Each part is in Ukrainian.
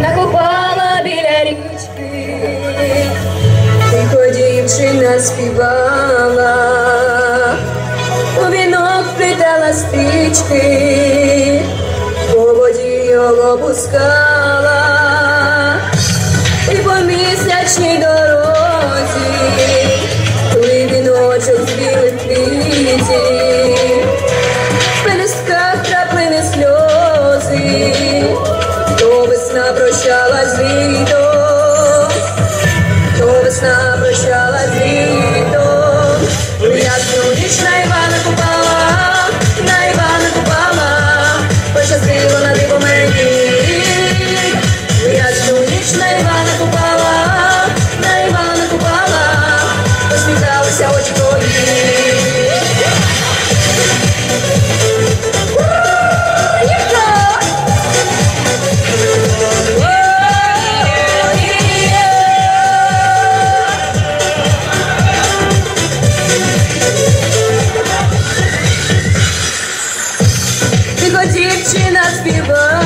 накопала біля річки, тихо дівчина співала, у вінок плітала стрічки, по воді його пускала. І по місячній дорозі, коли віночок білих квітів sweet, oh, oh, reaching us people.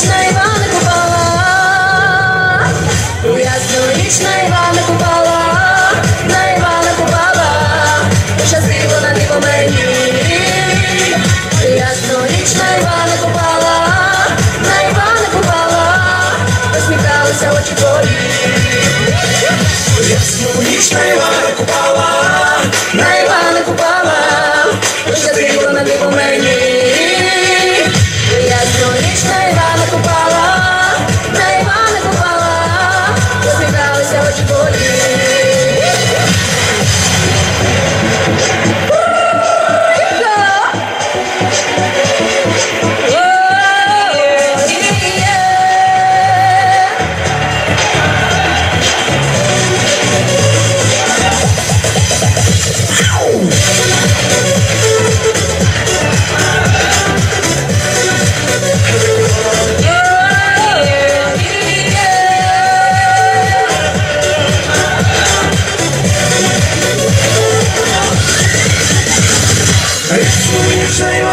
Яснорічна Івана Купала, яснорічна Івана Купала, на Івана Купала, пощастило на ти мені. Яснорічна Івана Купала, на Івана Купала, посміхалися очі твої. Яснорічна Івана Купала. Shame